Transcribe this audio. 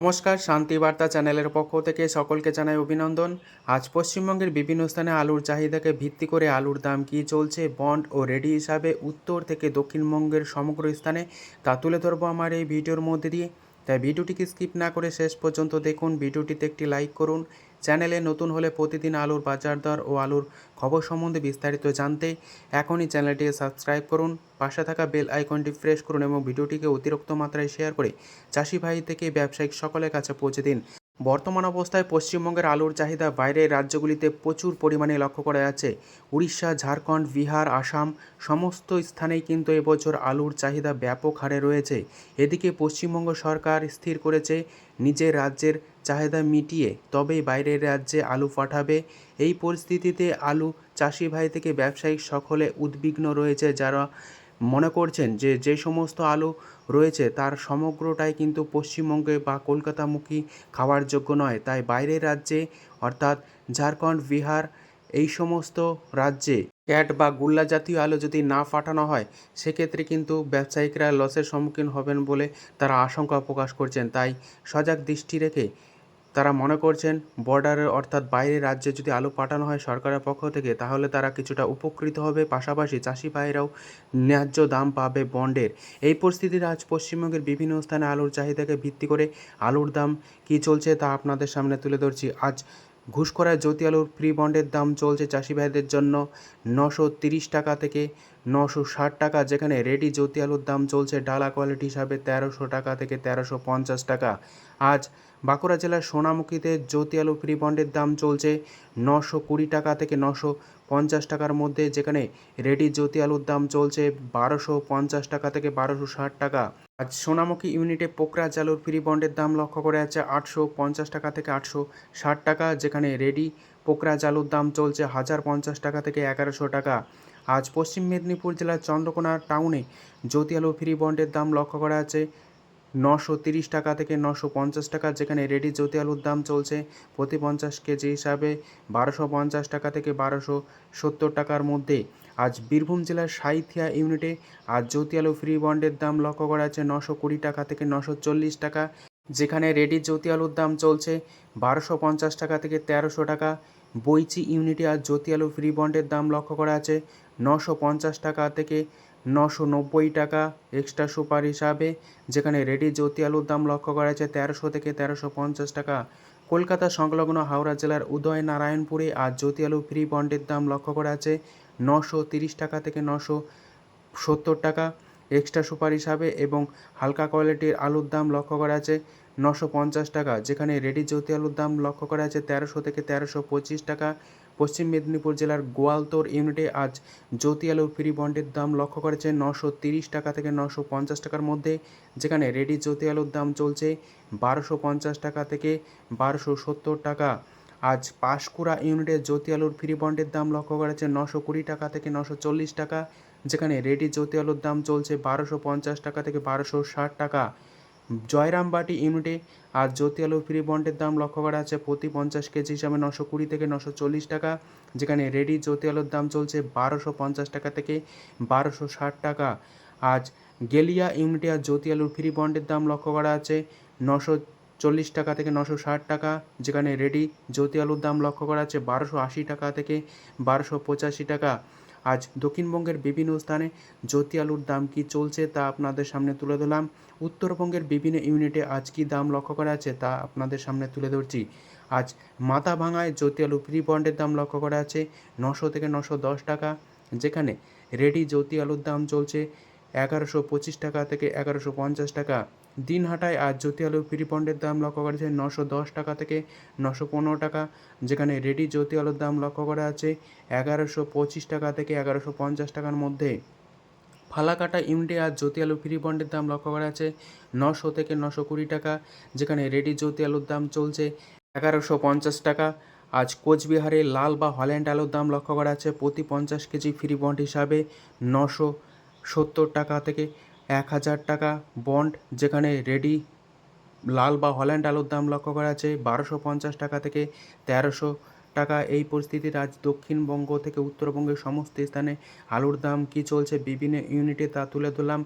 নমস্কার, শান্তি বার্তা চ্যানেলের পক্ষ থেকে সকলকে জানাই অভিনন্দন। আজ পশ্চিমবঙ্গের বিভিন্ন স্থানে আলুর চাহিদাকে ভিত্তি করে আলুর দাম কী চলছে, বন্ড ও রেডি হিসাবে উত্তর থেকে দক্ষিণবঙ্গের সমগ্র স্থানে তা তুলে ধরবো আমার এই ভিডিওর মধ্যে দিয়ে। তাই ভিডিওটিকে স্কিপ না করে শেষ পর্যন্ত দেখুন। ভিডিওটিতে একটি লাইক করুন। চ্যানেলে নতুন হলে প্রতিদিন আলুর বাজার দর ও আলুর খবর সম্বন্ধে বিস্তারিত জানতে এখনই চ্যানেলটিকে সাবস্ক্রাইব করুন। পাশে থাকা বেল আইকনটি প্রেস করুন এবং ভিডিওটিকে অতিরিক্ত মাত্রায় শেয়ার করে চাষি ভাই থেকে ব্যবসায়িক সকলের কাছে পৌঁছে দিন। বর্তমান অবস্থায় পশ্চিমবঙ্গের আলুর চাহিদা বাইরের রাজ্যগুলিতে প্রচুর পরিমাণে লক্ষ্য করা যাচ্ছে। উড়িষ্যা, ঝাড়খণ্ড, বিহার, আসাম সমস্ত স্থানেই কিন্তু এবছর আলুর চাহিদা ব্যাপক হারে রয়েছে। এদিকে পশ্চিমবঙ্গ সরকার স্থির করেছে নিজের রাজ্যের চাহিদা মিটিয়ে, তবেই বাইরের রাজ্যে আলু পাঠাবে। এই পরিস্থিতিতে আলু চাষি ভাই থেকে ব্যবসায়িক সকলে উদ্বিগ্ন রয়েছে যারা মনে করছেন যে যে সমস্ত আলু রয়েছে তার সমগ্রটাই কিন্তু পশ্চিমবঙ্গে বা কলকাতামুখী খাওয়ার যোগ্য নয়। তাই বাইরের রাজ্যে, অর্থাৎ ঝাড়খণ্ড, বিহার, এই সমস্ত রাজ্যে ক্যাট বা গুল্লা জাতীয় আলু যদি না পাঠানো হয়, সেক্ষেত্রে কিন্তু ব্যবসায়িকরা লসের সম্মুখীন হবেন বলে তারা আশঙ্কা প্রকাশ করছেন। তাই সজাগ দৃষ্টি রেখে তারা মনে করছেন বর্ডারের অর্থাৎ বাইরের রাজ্যে যদি আলু পাঠানো হয় সরকারের পক্ষ থেকে, তাহলে তারা কিছুটা উপকৃত হবে। পাশাপাশি চাষি ভাইরাও ন্যায্য দাম পাবে বন্ডের। এই পরিস্থিতির আজ পশ্চিমবঙ্গের বিভিন্ন স্থানে আলুর চাহিদাকে ভিত্তি করে আলুর দাম কী চলছে তা আপনাদের সামনে তুলে ধরছি। আজ ঘুষখোরায় জ্যোতি আলুর ফ্রি বন্ডের দাম চলছে চাষি ভাইদের জন্য নশো তিরিশ টাকা থেকে নশো ষাট টাকা, যেখানে রেডি জ্যোতি আলুর দাম চলছে ডালা কোয়ালিটি হিসাবে তেরোশো টাকা থেকে তেরোশো পঞ্চাশ টাকা। আজ বাঁকুড়া জেলার সোনামুখীতে জ্যোতি আলু ফ্রি বন্ডের দাম চলছে নশো কুড়ি টাকা থেকে নশো পঞ্চাশ টাকার মধ্যে, যেখানে রেডি জ্যোতি আলুর দাম চলছে বারোশো পঞ্চাশ টাকা থেকে বারোশো ষাট টাকা। আজ সোনামুখী ইউনিটে পোকরা জালুর ফ্রি বন্ডের দাম লক্ষ্য করে আছে আটশো পঞ্চাশ টাকা থেকে আটশো ষাট টাকা, যেখানে রেডি পোকরা জালুর দাম চলছে হাজার পঞ্চাশ টাকা থেকে এগারোশো টাকা। আজ পশ্চিম মেদিনীপুর জেলার চন্দ্রকোনা টাউনে জ্যোতি আলু ফ্রি বন্ডের দাম লক্ষ্য করা আছে নশো তিরিশ টাকা থেকে নশো পঞ্চাশ টাকা, যেখানে রেডি জ্যোতি আলুর দাম চলছে প্রতি পঞ্চাশ কেজি হিসাবে বারোশো পঞ্চাশ টাকা থেকে বারোশো সত্তর টাকার মধ্যে। আজ বীরভূম জেলার সাইথিয়া ইউনিটে আজ জ্যোতি আলু ফ্রি বন্ডের দাম লক্ষ্য করা আছে নশো কুড়ি টাকা থেকে নশো চল্লিশ টাকা, যেখানে রেডি জ্যোতি আলুর দাম চলছে বারোশো পঞ্চাশ টাকা থেকে তেরোশো টাকা। বইচি ইউনিটি আর জ্যোতি আলু ফ্রি বন্ডের দাম লক্ষ্য করা আছে। নশো পঞ্চাশ টাকা থেকে নশো নব্বই টাকা এক্সট্রা সুপার হিসাবে, যেখানে রেডি জ্যোতি আলুর দাম লক্ষ্য করা আছে তেরোশো থেকে তেরোশো পঞ্চাশ টাকা। কলকাতা সংলগ্ন হাওড়া জেলার উদয় নারায়ণপুরে আজ জ্যোতি আলু ফ্রি বন্ডের দাম লক্ষ্য করা আছে নশো তিরিশ টাকা থেকে নশো সত্তর টাকা এক্সট্রা সুপার হিসাবে এবং হালকা কোয়ালিটির আলুর দাম লক্ষ্য করা আছে নশো পঞ্চাশ টাকা, যেখানে রেডি জ্যোতি আলুর দাম লক্ষ্য করা আছে তেরোশো থেকে তেরোশো পঁচিশ টাকা। পশ্চিম মেদিনীপুর জেলার গোয়ালতোর ইউনিটে আজ জ্যোতি আলুর ফ্রি বন্ডের দাম লক্ষ্য করেছে নশো তিরিশ টাকা থেকে নশো পঞ্চাশ টাকার মধ্যে, যেখানে রেডি জ্যোতি আলুর দাম চলছে বারোশো পঞ্চাশ টাকা থেকে বারোশো সত্তর টাকা। আজ পাঁশকুড়া ইউনিটে জ্যোতি আলুর ফ্রি বন্ডের দাম লক্ষ্য করেছে নশো কুড়ি টাকা থেকে নশো চল্লিশ টাকা, যেখানে রেডি জ্যোতি আলুর দাম চলছে বারোশো পঞ্চাশ টাকা থেকে বারোশো ষাট টাকা। জয়রামবাটি ইউনিটে আর জ্যোতি আলু ফ্রি বন্ডের দাম লক্ষ্য করা আছে। প্রতি পঞ্চাশ কেজি হিসাবে নশো কুড়ি থেকে নশো চল্লিশ টাকা, যেখানে রেডি জ্যোতি আলুর দাম চলছে বারোশো পঞ্চাশ টাকা থেকে বারোশো ষাট টাকা। আজ গেলিয়া ইউনিটে আর জ্যোতি আলুর ফ্রি বন্ডের দাম লক্ষ্য করা আছে নশো চল্লিশ টাকা থেকে নশো ষাট টাকা, যেখানে রেডি জ্যোতি আলুর দাম লক্ষ্য করা আছে বারোশো আশি টাকা থেকে বারোশো পঁচাশি টাকা। আজ দক্ষিণবঙ্গের বিভিন্ন স্থানে জ্যোতি আলুর দাম কি চলছে তা আপনাদের সামনে তুলে ধরলাম। উত্তরবঙ্গের বিভিন্ন ইউনিটে আজ কি দাম লক্ষ্য করা আছে তা আপনাদের সামনে তুলে ধরছি। আজ মাথা ভাঙায় জ্যোতি আলু প্রি বন্ডের দাম লক্ষ্য করা আছে নশো থেকে নশো দশ টাকা, যেখানে রেডি জ্যোতি আলুর দাম চলছে এগারোশো পঁচিশ টাকা থেকে এগারোশো পঞ্চাশ টাকা। দিনহাটায় আজ জ্যোতি আলু ফ্রি বন্ডের দাম লক্ষ্য করা আছে নশো দশ টাকা থেকে নশো পনেরো টাকা, যেখানে রেডি জ্যোতি আলুর দাম লক্ষ্য করা আছে এগারোশো পঁচিশ টাকা থেকে এগারোশো পঞ্চাশ টাকার মধ্যে। ফালাকাটা ইউনিটে আজ জ্যোতি আলু ফ্রি বন্ডের দাম লক্ষ্য করা আছে নশো থেকে নশো কুড়ি টাকা, যেখানে রেডি জ্যোতি আলুর দাম চলছে এগারোশো পঞ্চাশ টাকা। আজ কোচবিহারে লাল বা হল্যান্ড আলুর দাম লক্ষ্য করা আছে প্রতি পঞ্চাশ কেজি ফ্রি বন্ড হিসাবে নশো সত্তর টাকা থেকে এক হাজার টাকা বন্ড যেখানে রেডি লাল বা হল্যান্ড আলুর দাম লক্ষ্য করা আছে বারোশো পঞ্চাশ টাকা থেকে তেরোশো টাকা। এই পরিস্থিতির আজ দক্ষিণবঙ্গ থেকে উত্তরবঙ্গের সমস্ত স্থানে আলুর দাম কি চলছে? বিভিন্ন ইউনিটে তা তুলে ধরলাম।